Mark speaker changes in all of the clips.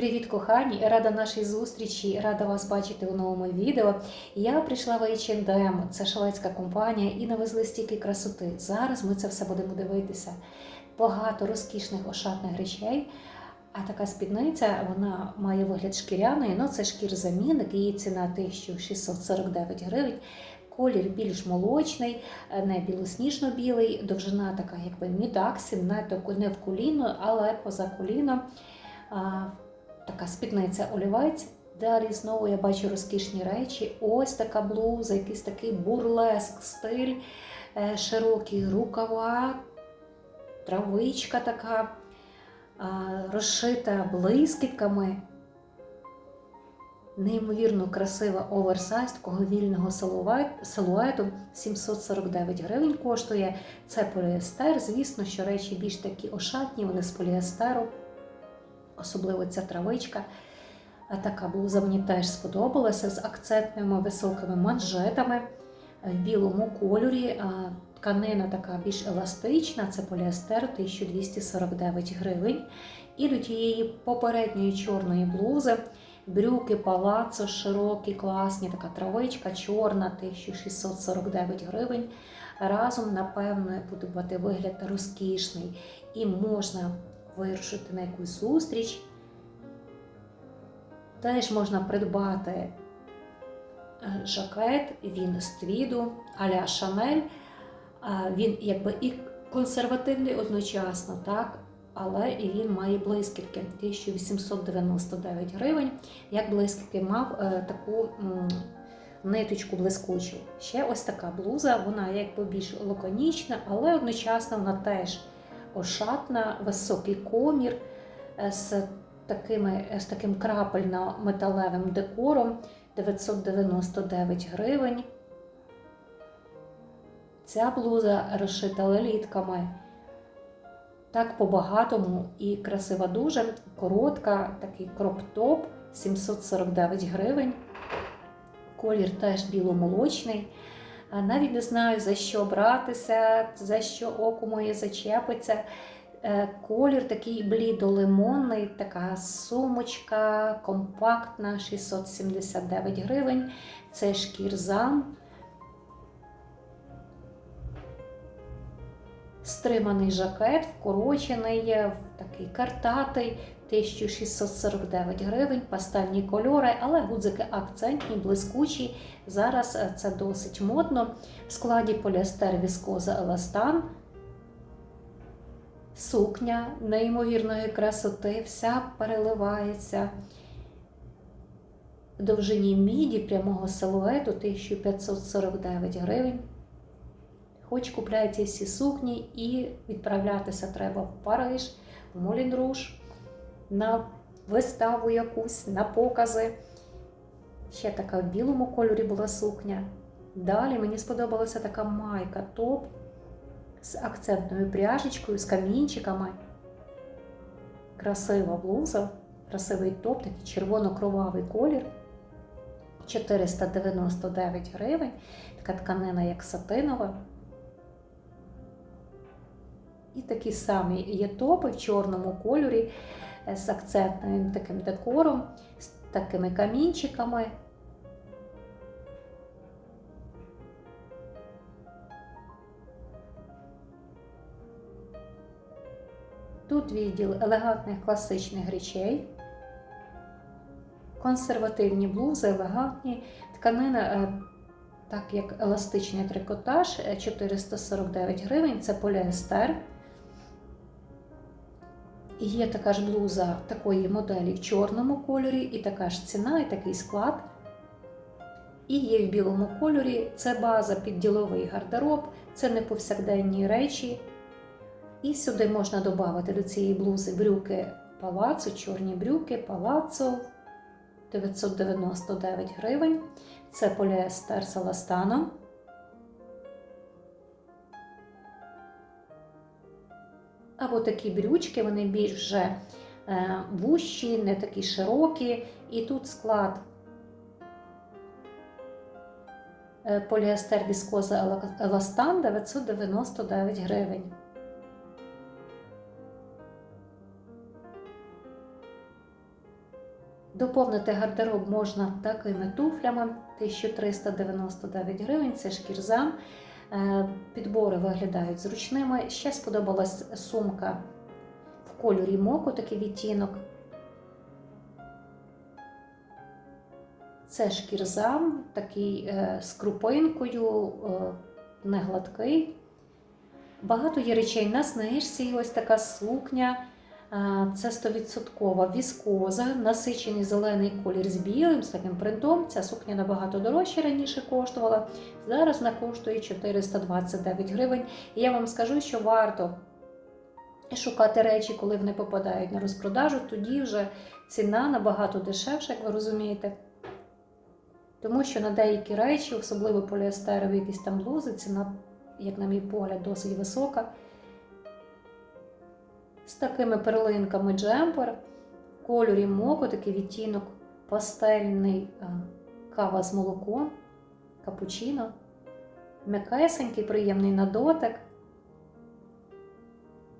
Speaker 1: Привіт, кохані! Рада нашій зустрічі, рада вас бачити у новому відео. Я прийшла в H&M, це шведська компанія, і навезли стільки красоти. Зараз ми це все будемо дивитися. Багато розкішних ошатних речей. А така спідниця вона має вигляд шкіряної, ну це шкір замінник, її ціна 1649 гривень. Колір більш молочний, не білосніжно-білий, довжина така, якби не, до- не в коліно, але поза коліном. Така спідниця олівець. Далі знову я бачу розкішні речі. Ось така блуза, якийсь такий бурлеск стиль, е, широкі рукава, травичка така, розшита блискітками. Неймовірно красива оверсайз такого вільного силуету 749 гривень коштує. Це поліестер. Звісно, що речі більш такі ошатні, вони з поліестеру, особливо ця травичка. А така блуза мені теж сподобалася з акцентними високими манжетами в білому кольорі. Тканина така більш еластична, це поліестер 1249 гривень. І до тієї попередньої чорної блузи брюки палацо широкі, класні, така травичка чорна, 1649 гривень. Разом, напевно, буде бути вигляд розкішний і можна вирушити на якусь зустріч. Теж можна придбати е, жакет, він з твіду а-ля Шанель. Він якби і консервативний одночасно, так? але і він має блискітки 1899 гривень. Як блискітки мав е, таку ниточку блискучу. Ще ось така блуза, вона якби більш лаконічна, але одночасно вона теж ошатна, високий комір е, з, такими, з таким крапельно-металевим декором 999 гривень. Ця блуза розшита лелітками. Так по-багатому і красива дуже. Коротка, такий кроп-топ 749 гривень. Колір теж біломолочний. Навіть не знаю, за що братися, за що око моє зачепиться. Е, Колір такий блідолимонний, така сумочка, компактна, 679 гривень. Це шкірзам. Стриманий жакет, вкорочений, в такий картатий, 1649 гривень, пастельні кольори, але гудзики акцентні, блискучі. Зараз е, це досить модно. В складі поліестер віскоза еластан. Сукня неймовірної красоти, вся переливається. Довжині міді прямого силуету 1549 гривень. Хоч купляйте всі сукні і відправлятися треба в Париж, Молін Руж, на виставу якусь, на покази. Ще така в білому кольорі була сукня. Далі мені сподобалася така майка топ з акцентною пряжечкою, з камінчиками. Красива блуза, красивий топ, такий червоно-кровавий колір. 499 гривень. Така тканина, як сатинова. І такі самі є топи в чорному кольорі е, з акцентним таким декором, з такими камінчиками. Тут відділ елегантних класичних речей, консервативні блузи, елегантні, тканина, е, так як еластичний трикотаж, е, 449 гривень, це поліестер. Є така ж блуза такої моделі в чорному кольорі, і така ж ціна, і такий склад. І є в білому кольорі. Це база під діловий гардероб, це не повсякденні речі. І сюди можна додати до цієї блузи брюки палацо, чорні брюки, палацо 999 гривень. Це поліестер з еластаном. Або такі брючки, вони більш вже е, вущі, не такі широкі. І тут склад е, поліестер віскоза еластан 999 гривень. Доповнити гардероб можна такими туфлями 1399 гривень, це шкірзам. Е, Підбори виглядають зручними. Ще сподобалась сумка в кольорі моку, такий відтінок. Це шкірзам, такий е, з крупинкою, е, не гладкий. Багато є речей на знижці, і ось така сукня. Це 100% віскоза, насичений зелений колір з білим, з таким принтом. Ця сукня набагато дорожче раніше коштувала. Зараз вона коштує 429 гривень. І я вам скажу, що варто шукати речі, коли вони попадають на розпродажу, тоді вже ціна набагато дешевша, як ви розумієте. Тому що на деякі речі, особливо поліестерові якісь там блузи, ціна, як на мій погляд, досить висока. З такими перлинками джемпер, в кольорі моко, такий відтінок, пастельний кава з молоком, капучино, м'якесенький, приємний на дотик.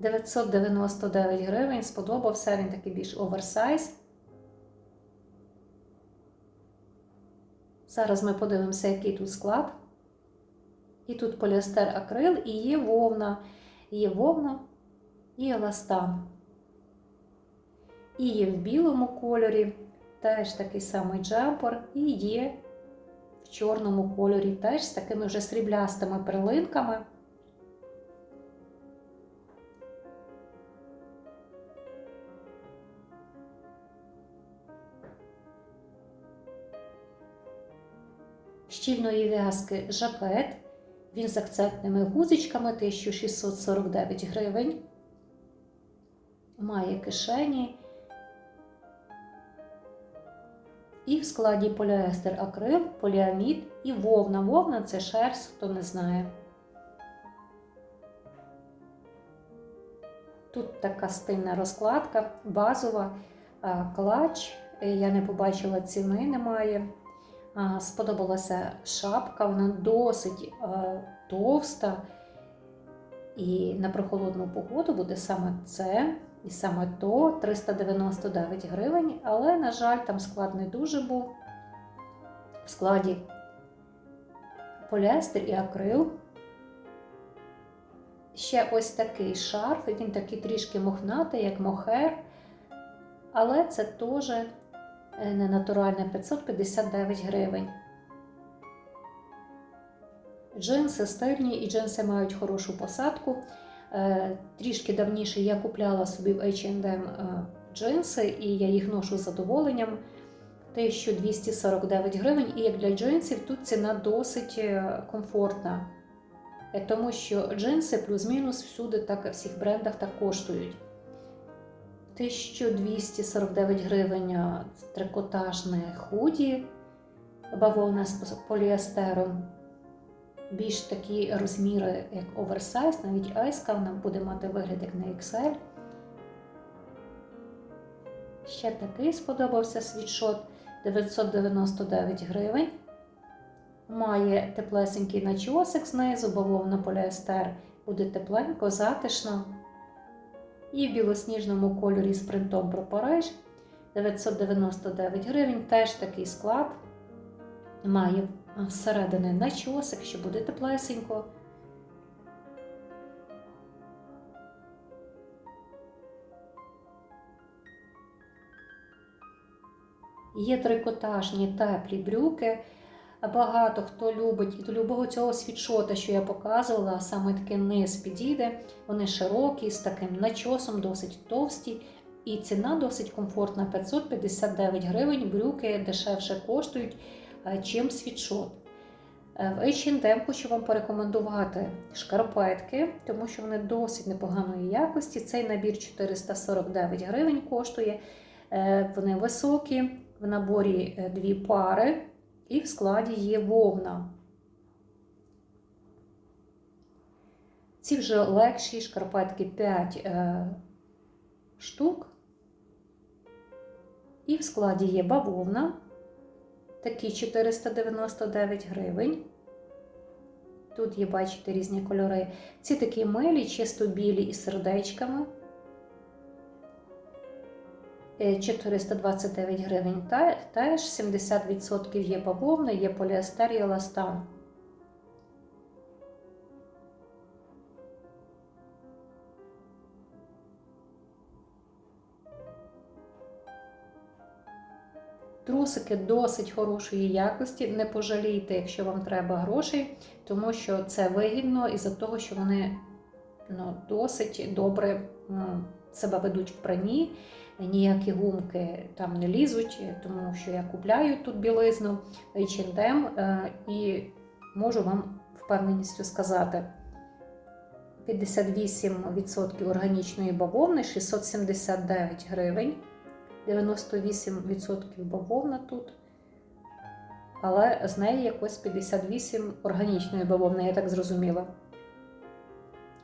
Speaker 1: 999 гривень, сподобався, він такий більш оверсайз. Зараз ми подивимося, який тут склад. І тут поліестер акрил, і є вовна, є вовна і еластан. І є в білому кольорі теж такий самий джемпер, і є в чорному кольорі теж з такими вже сріблястими перлинками. щільної в'язки жакет. Він з акцентними гузичками 1649 гривень. Має кишені. І в складі поліестер акрил, поліамід і вовна. Вовна це шерсть, хто не знає. Тут така стильна розкладка, базова, клач. Я не побачила ціни, немає. Сподобалася шапка, вона досить товста. І на прохолодну погоду буде саме це і саме то 399 гривень, але, на жаль, там склад не дуже був. В складі поліестер і акрил. Ще ось такий шарф, він такий трішки мохнатий, як мохер, але це теж не натуральне 559 гривень. Джинси стильні і джинси мають хорошу посадку. Трішки давніше я купляла собі в H&M джинси, і я їх ношу з задоволенням. 1249 гривень, і як для джинсів тут ціна досить е, комфортна, Е, тому що джинси плюс-мінус всюди, так всіх брендах так коштують. 1249 гривень трикотажне худі, бавовна з поліестером. Більш такі розміри, як оверсайз, навіть айска вона буде мати вигляд як на XL. Ще такий сподобався світшот 999 гривень. Має теплесенький начосик знизу, бавовна поліестер, буде тепленько, затишно. І в білосніжному кольорі з принтом про Париж 999 гривень. Теж такий склад. Має всередини начосик, що буде теплесенько. Є трикотажні теплі брюки. Багато хто любить і до любого цього світшота, що я показувала, саме такий низ підійде. Вони широкі, з таким начосом, досить товсті. І ціна досить комфортна 559 гривень. Брюки дешевше коштують, чим світшот. В H&M хочу вам порекомендувати шкарпетки, тому що вони досить непоганої якості. Цей набір 449 гривень коштує. Вони високі, в наборі дві пари і в складі є вовна. Ці вже легші шкарпетки 5 е, штук. І в складі є бавовна, такі 499 гривень. Тут є, бачите, різні кольори. Ці такі милі, чисто білі із сердечками. Е, 429 гривень. Теж 70% є бавовна, є поліестер і еластан. Трусики досить хорошої якості. Не пожалійте, якщо вам треба грошей, тому що це вигідно із-за того, що вони ну, досить добре себе ведуть в прані. Ніякі гумки там не лізуть, тому що я купляю тут білизну H&M е, і можу вам впевненістю сказати. 58% органічної бавовни, 679 гривень. 98% бавовна тут. Але з неї якось 58 органічної бавовни, я так зрозуміла.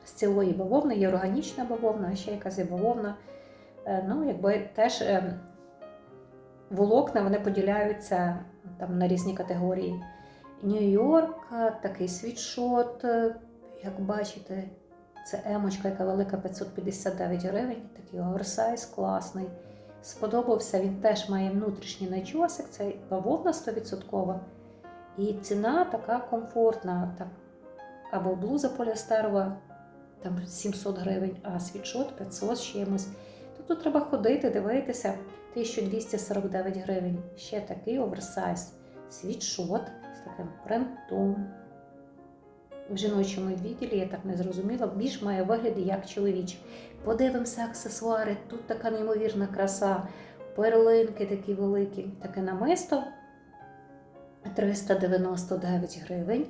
Speaker 1: З цілої бавовни є органічна бавовна, а ще якась є бавовна. Е, Ну, якби теж е, волокна вони поділяються там, на різні категорії. Нью-Йорк, такий світшот, е, як бачите, це емочка, яка велика 559 гривень, такий оверсайз класний. Сподобався, він теж має внутрішній начосик, це бавовна 100%. І ціна така комфортна. Так, або блуза поліестерова, там 700 гривень, а світшот 500 з чимось. Тобто треба ходити, дивитися. 1249 гривень. Ще такий оверсайз. Світшот з таким принтом. В жіночому відділі я так не зрозуміла, більш має вигляд як чоловічий. Подивимося аксесуари. Тут така неймовірна краса, перлинки такі великі, таке намисто 399 гривень.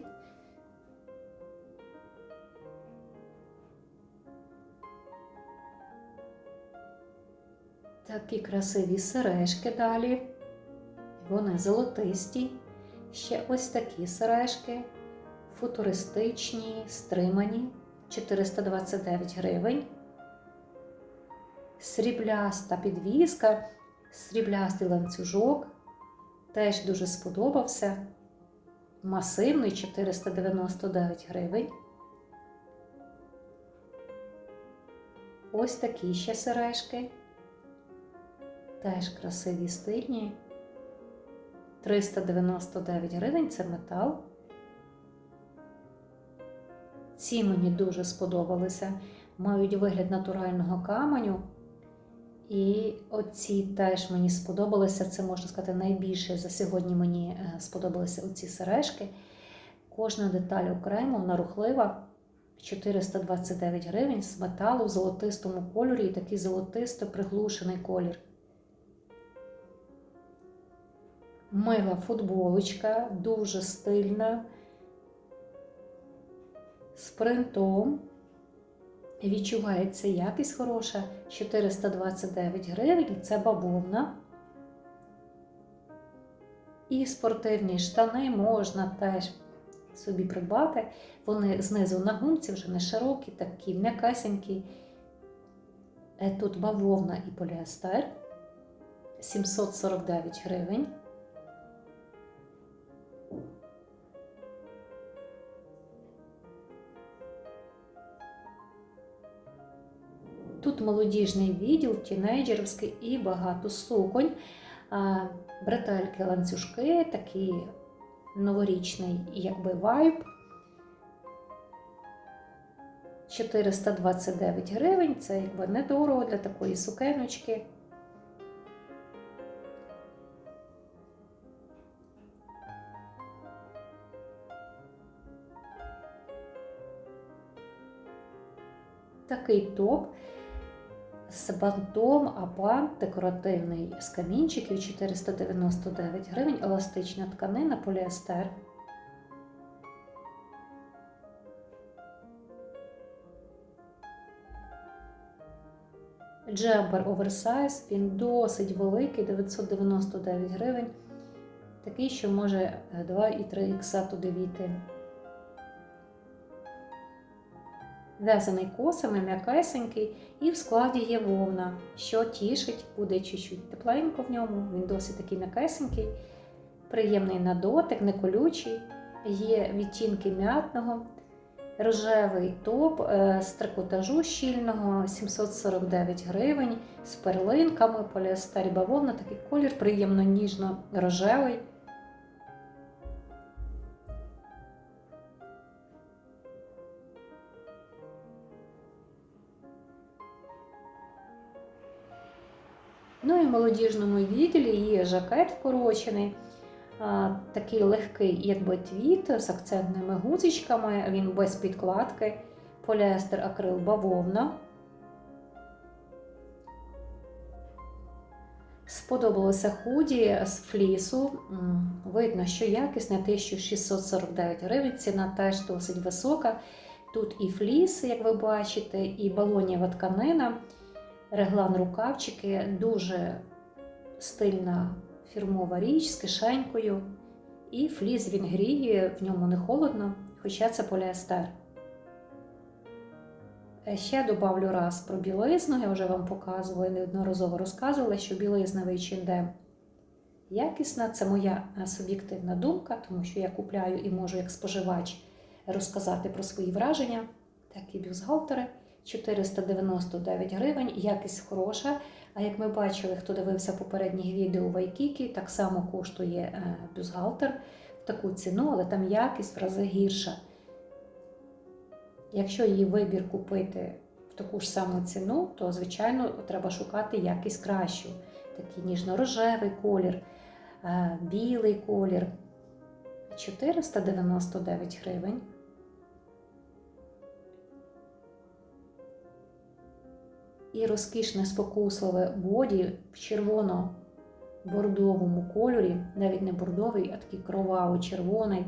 Speaker 1: Такі красиві сережки далі. Вони золотисті. Ще ось такі сережки, футуристичні, стримані, 429 гривень. Срібляста підвіска, сріблястий ланцюжок. Теж дуже сподобався. Масивний 499 гривень. Ось такі ще сережки. Теж красиві стильні. 399 гривень це метал. Ці мені дуже сподобалися. Мають вигляд натурального каменю. І оці теж мені сподобалися. Це можна сказати найбільше за сьогодні мені е, сподобалися оці сережки. Кожна деталь окремо, вона рухлива. 429 гривень з металу в золотистому кольорі і такий золотисто приглушений колір. Мила футболочка, дуже стильна, з принтом. Відчувається якість хороша, 429 гривень, це бавовна. І спортивні штани можна теж собі придбати. Вони знизу на гумці вже не широкі, такі м'якасенькі. Е, Тут бавовна і поліестер 749 гривень. Тут молодіжний відділ, тінейджерівський і багато суконь, бретельки, ланцюжки, такий новорічний якби вайб. 429 гривень, це якби недорого для такої сукеночки. Такий топ з бантом, а бант декоративний з камінчиків 499 гривень, еластична тканина, поліестер. Джемпер оверсайз, він досить великий, 999 гривень. Такий, що може 2 і 3 ікса туди війти. В'язаний косами, м'якесенький, і в складі є вовна, що тішить, буде чуть-чуть тепленько в ньому. Він досить такий м'якесенький, приємний на дотик, не колючий. Є відтінки м'ятного, Рожевий топ е, з трикотажу щільного 749 гривень з перлинками, поліестер бавовна, такий колір приємно ніжно-рожевий. Ну і в молодіжному відділі є жакет вкорочений, такий легкий, якби твіт з акцентними гузичками, він без підкладки, поліестер, акрил, бавовна. Сподобалося худі з флісу. Видно, що якісне 1649 гривень. Ціна теж досить висока. Тут і фліс, як ви бачите, і балоніва тканина, реглан рукавчики, дуже стильна фірмова річ з кишенькою. І фліс він гріє, в ньому не холодно, хоча це поліестер. Е, Ще добавлю раз про білизну, я вже вам показувала, і неодноразово розказувала, що в H&M якісна. Це моя е, суб'єктивна думка, тому що я купляю і можу як споживач розказати про свої враження. Такі бюстгальтери 499 гривень, якість хороша. А як ми бачили, хто дивився попередніх відео в Айкікі, так само коштує е, бюстгальтер в таку ціну, але там якість в рази гірша. Якщо її вибір купити в таку ж саму ціну, то, звичайно, треба шукати якість кращу. Такий ніжно-рожевий колір, е, білий колір. 499 гривень. І розкішне спокусливе боді в червоно-бордовому кольорі, навіть не бордовий, а такий кроваво-червоний.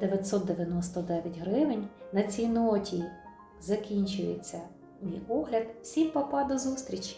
Speaker 1: 999 гривень. На цій ноті закінчується мій огляд. Всім папа, до зустрічі!